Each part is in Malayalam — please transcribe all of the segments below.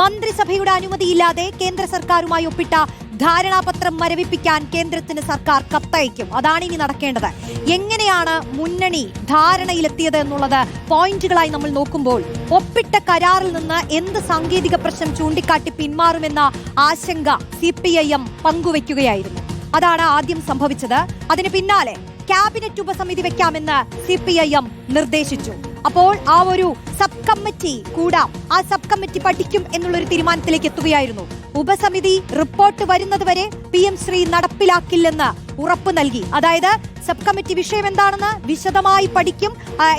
മന്ത്രിസഭയുടെ അനുമതിയില്ലാതെ കേന്ദ്ര സർക്കാരുമായി ഒപ്പിട്ട ധാരണാപത്രം മരവിപ്പിക്കാൻ കേന്ദ്രത്തിന് സർക്കാർ കത്തയക്കും. അതാണ് ഇനി നടക്കേണ്ടത്. എങ്ങനെയാണ് മുന്നണി ധാരണയിലെത്തിയത് എന്നുള്ളത് പോയിന്റുകളായി നമ്മൾ നോക്കുമ്പോൾ ഒപ്പിട്ട കരാറിൽ നിന്ന് എന്ത് സാങ്കേതിക പ്രശ്നം ചൂണ്ടിക്കാട്ടി പിന്മാറുമെന്ന ആശങ്ക സി പി ഐ എം പങ്കുവയ്ക്കുകയായിരുന്നു. അതാണ് ആദ്യം സംഭവിച്ചത്. അതിന് പിന്നാലെ ക്യാബിനറ്റ് ഉപസമിതി വെക്കാമെന്ന് സി പി ഐ എം നിർദ്ദേശിച്ചു. അപ്പോൾ ആ ഒരു സബ് കമ്മിറ്റി കൂടാം. ആ സബ് കമ്മിറ്റി പഠിക്കും എന്നുള്ളൊരു തീരുമാനത്തിലേക്ക് എത്തുകയായിരുന്നു. ഉപസമിതി റിപ്പോർട്ട് വരുന്നത് വരെ പി എം ശ്രീ നടപ്പിലാക്കില്ലെന്ന് ഉറപ്പ് നൽകി. അതായത് സബ് കമ്മിറ്റി വിഷയം എന്താണെന്ന് വിശദമായി പഠിക്കും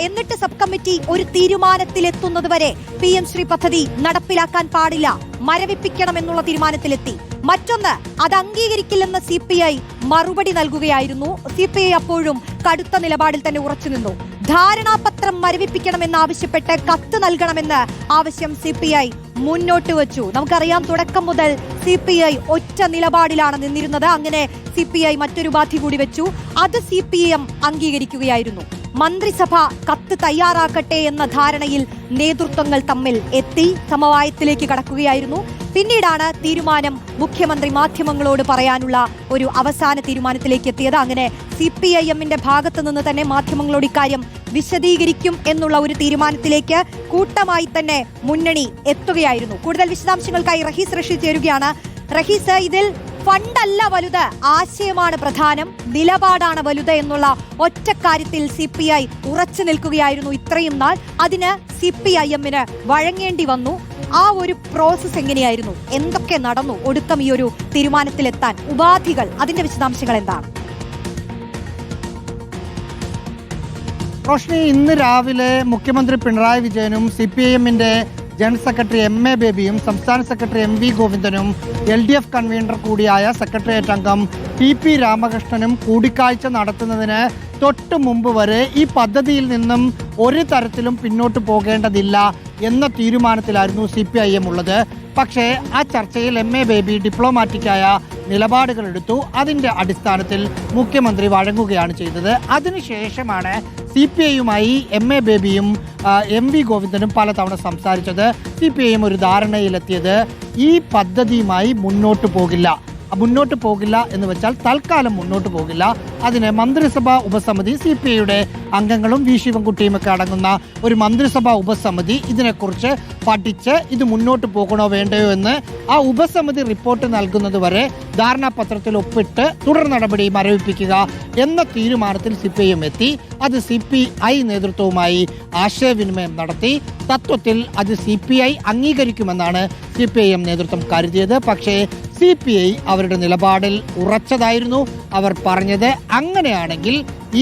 എന്നിട്ട് സബ് കമ്മിറ്റി ഒരു തീരുമാനത്തിലെത്തുന്നത് വരെ പി എം ശ്രീ പദ്ധതി നടപ്പിലാക്കാൻ പാടില്ല. മരവിപ്പിക്കണം എന്നുള്ള തീരുമാനത്തിലെത്തി. മറ്റൊന്ന് അത് അംഗീകരിക്കില്ലെന്ന് സി പി ഐ മറുപടി നൽകുകയായിരുന്നു. സി പി ഐ അപ്പോഴും കടുത്ത നിലപാടിൽ തന്നെ ഉറച്ചു നിന്നു. ധാരണാപത്രം മരവിപ്പിക്കണമെന്നാവശ്യപ്പെട്ട് കത്ത് നൽകണമെന്ന് ആവശ്യം സി പി ഐ മുന്നോട്ട് വെച്ചു. നമുക്കറിയാം തുടക്കം മുതൽ സി പി ഐ ഒറ്റ നിലപാടിലാണ് നിന്നിരുന്നത്. അങ്ങനെ സി പി ഐ മറ്റൊരു ബാധി കൂടി വെച്ചു. അത് സി പി എം അംഗീകരിക്കുകയായിരുന്നു. മന്ത്രിസഭ കത്ത് തയ്യാറാക്കട്ടെ എന്ന ധാരണയിൽ നേതൃത്വങ്ങൾ തമ്മിൽ എത്തി സമവായത്തിലേക്ക് കടക്കുകയായിരുന്നു. പിന്നീടാണ് തീരുമാനം മുഖ്യമന്ത്രി മാധ്യമങ്ങളോട് പറയാനുള്ള ഒരു അവസാന തീരുമാനത്തിലേക്ക് എത്തിയത്. അങ്ങനെ സി പി ഐ എമ്മിന്റെ ഭാഗത്തു നിന്ന് തന്നെ മാധ്യമങ്ങളോട് ഇക്കാര്യം വിശദീകരിക്കും എന്നുള്ള ഒരു തീരുമാനത്തിലേക്ക് കൂട്ടമായി തന്നെ മുന്നണി എത്തുകയായിരുന്നു. കൂടുതൽ വിശദാംശങ്ങൾക്കായി റഹീസ് റഷീദ് ചേരുകയാണ്. റഹീസ് ഇതിൽ ഫണ്ടല്ല വലുത് ആശയമാണ് പ്രധാനം നിലപാടാണ് വലുത് എന്നുള്ള ഒറ്റ കാര്യത്തിൽ സി പി ഐ ഉറച്ചു നിൽക്കുകയായിരുന്നു ഇത്രയും നാൾ. അതിന് സി പി ഐ എമ്മിന് വഴങ്ങേണ്ടി വന്നു. ആ ഒരു പ്രോസസ് എങ്ങനെയായിരുന്നു? എന്തൊക്കെ നടന്നു? ഒടുക്കം ഈ ഒരു തീരുമാനത്തിലെത്താൻ ഉപാധികൾ അതിന്റെ വിശദാംശങ്ങൾ എന്താണ്? റോഷ്നി ഇന്ന് രാവിലെ മുഖ്യമന്ത്രി പിണറായി വിജയനും സി പി ഐ എമ്മിന്റെ ജനറൽ സെക്രട്ടറി എം എ ബേബിയും സംസ്ഥാന സെക്രട്ടറി എം വി ഗോവിന്ദനും എൽ ഡി എഫ് കൺവീനർ കൂടിയായ സെക്രട്ടേറിയറ്റ് അംഗം പി പി രാമകൃഷ്ണനും കൂടിക്കാഴ്ച നടത്തുന്നതിന് തൊട്ട് മുമ്പ് വരെ ഈ പദ്ധതിയിൽ നിന്നും ഒരു തരത്തിലും പിന്നോട്ട് പോകേണ്ടതില്ല എന്ന തീരുമാനത്തിലായിരുന്നു സി പി ഐ എം ഉള്ളത്. പക്ഷേ ആ ചർച്ചയിൽ എം എ ബേബി ഡിപ്ലോമാറ്റിക്കായ നിലപാടുകൾ എടുത്തു. അതിന്റെ അടിസ്ഥാനത്തിൽ മുഖ്യമന്ത്രി വഴങ്ങുകയാണ് ചെയ്തത്. അതിനുശേഷമാണ് സി പി ഐയുമായി എം എ ബേബിയും എം വി ഗോവിന്ദനും പലതവണ സംസാരിച്ചത്. സി പി ഐയും ഒരു ധാരണയിലെത്തിയത് ഈ പദ്ധതിയുമായി മുന്നോട്ട് പോകില്ല. മുന്നോട്ട് പോകില്ല എന്ന് വെച്ചാൽ തൽക്കാലം മുന്നോട്ട് പോകില്ല. അതിന് മന്ത്രിസഭാ ഉപസമിതി സി പി ഐയുടെ അംഗങ്ങളും വി ശിവൻകുട്ടിയും ഒക്കെ അടങ്ങുന്ന ഒരു മന്ത്രിസഭാ ഉപസമിതി ഇതിനെക്കുറിച്ച് പഠിച്ച് ഇത് മുന്നോട്ട് പോകണോ വേണ്ടയോ എന്ന് ആ ഉപസമിതി റിപ്പോർട്ട് നൽകുന്നത് വരെ ധാരണാപത്രത്തിൽ ഒപ്പിട്ട് തുടർ നടപടി മരവിപ്പിക്കുക എന്ന തീരുമാനത്തിൽ സി പി ഐ എത്തി. അത് സി പി ഐ നേതൃത്വവുമായി ആശയവിനിമയം നടത്തി. തത്വത്തിൽ അത് സി പി ഐ അംഗീകരിക്കുമെന്നാണ് സി പി ഐ എം നേതൃത്വം കരുതിയത്. പക്ഷേ സി പി ഐ അവരുടെ നിലപാടിൽ ഉറച്ചതായിരുന്നു. അവർ പറഞ്ഞത് അങ്ങനെയാണെങ്കിൽ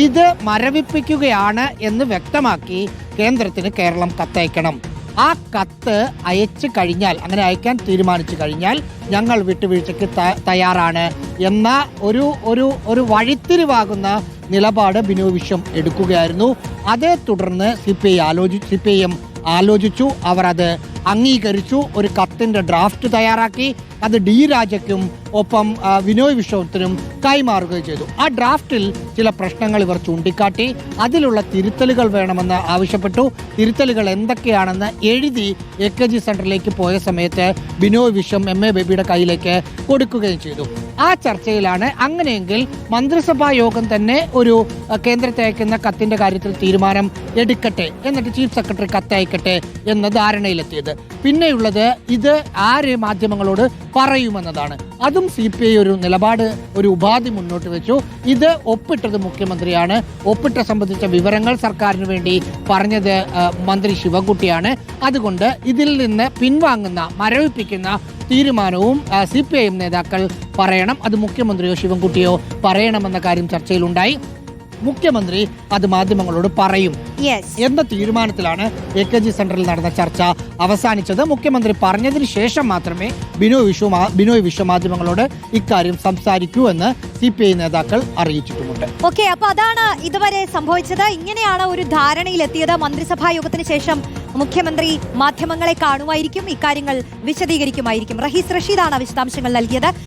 ഇത് മരവിപ്പിക്കുകയാണ് എന്ന് വ്യക്തമാക്കി കേന്ദ്രത്തിന് കേരളം കത്തയക്കണം. ആ കത്ത് അയച്ചു കഴിഞ്ഞാൽ അങ്ങനെ അയക്കാൻ തീരുമാനിച്ചു കഴിഞ്ഞാൽ ഞങ്ങൾ വിട്ടുവീഴ്ചയ്ക്ക് തയ്യാറാണ് എന്ന ഒരു ഒരു ഒരു വഴിത്തിരിവാകുന്ന നിലപാട് ബിനു വിശ്വം എടുക്കുകയായിരുന്നു. അതേ തുടർന്ന് സി പി ഐ ആലോചി സി പി ഐ എം ആലോചിച്ചു. അവർ അത് അംഗീകരിച്ചു. ഒരു കത്തിന്റെ ഡ്രാഫ്റ്റ് തയ്യാറാക്കി. അത് ഡി രാജയ്ക്കും ഒപ്പം വിനോയ് വിശ്വത്തിനും കൈമാറുകയും ചെയ്തു. ആ ഡ്രാഫ്റ്റിൽ ചില പ്രശ്നങ്ങൾ ഇവർ ചൂണ്ടിക്കാട്ടി. അതിലുള്ള തിരുത്തലുകൾ വേണമെന്ന് ആവശ്യപ്പെട്ടു. തിരുത്തലുകൾ എന്തൊക്കെയാണെന്ന് എഴുതി എ കെ ജി സെന്ററിലേക്ക് പോയ സമയത്ത് ബിനോയ് വിശ്വം എം എ ബേബിയുടെ കയ്യിലേക്ക് കൊടുക്കുകയും ചെയ്തു. ആ ചർച്ചയിലാണ് അങ്ങനെയെങ്കിൽ മന്ത്രിസഭാ യോഗം തന്നെ ഒരു കേന്ദ്രത്തെ അയക്കുന്ന കത്തിന്റെ കാര്യത്തിൽ തീരുമാനം എടുക്കട്ടെ എന്നിട്ട് ചീഫ് സെക്രട്ടറി കത്തയക്കട്ടെ എന്ന ധാരണയിലെത്തിയത്. പിന്നെയുള്ളത് ഇത് ആര് മാധ്യമങ്ങളോട് പറയുമെന്നതാണ്. അതും സി പി ഐ ഒരു നിലപാട് ഒരു ഉപാധി മുന്നോട്ട് വെച്ചു. ഇത് ഒപ്പിട്ടത് മുഖ്യമന്ത്രിയാണ്. ഒപ്പിട്ട സംബന്ധിച്ച വിവരങ്ങൾ സർക്കാരിന് വേണ്ടി പറഞ്ഞത് മന്ത്രി ശിവകുട്ടിയാണ് അതുകൊണ്ട് ഇതിൽ നിന്ന് പിൻവാങ്ങുന്ന മരവിപ്പിക്കുന്ന തീരുമാനവും സി പി ഐ എം നേതാക്കൾ പറയണം. അത് മുഖ്യമന്ത്രിയോ ശിവൻകുട്ടിയോ പറയണമെന്ന കാര്യം ചർച്ചയിലുണ്ടായി. മുഖ്യമന്ത്രി അത് മാധ്യമങ്ങളോട് പറയും. എന്ന തീരുമാനത്തിലാണ് എ കെ ജി സെന്ററിൽ നടന്ന ചർച്ച അവസാനിച്ചത്. മുഖ്യമന്ത്രി പറഞ്ഞതിന് ശേഷം മാത്രമേ ബിനോയ് വിശ്വ ബിനോയ് വിശ്വ മാധ്യമങ്ങളോട് ഇക്കാര്യം സംസാരിക്കൂ എന്ന് സി പി ഐ നേതാക്കൾ അറിയിച്ചിട്ടുമുണ്ട്. ഓക്കെ അപ്പൊ അതാണ് ഇതുവരെ സംഭവിച്ചത്. ഇങ്ങനെയാണ് ഒരു ധാരണയിലെത്തിയത്. മന്ത്രിസഭാ യോഗത്തിന് ശേഷം മുഖ്യമന്ത്രി മാധ്യമങ്ങളെ കാണുമായിരിക്കും ഇക്കാര്യങ്ങൾ വിശദീകരിക്കുമായിരിക്കും. റഹീസ് റഷീദാണ് വിശദാംശങ്ങൾ നൽകിയത്.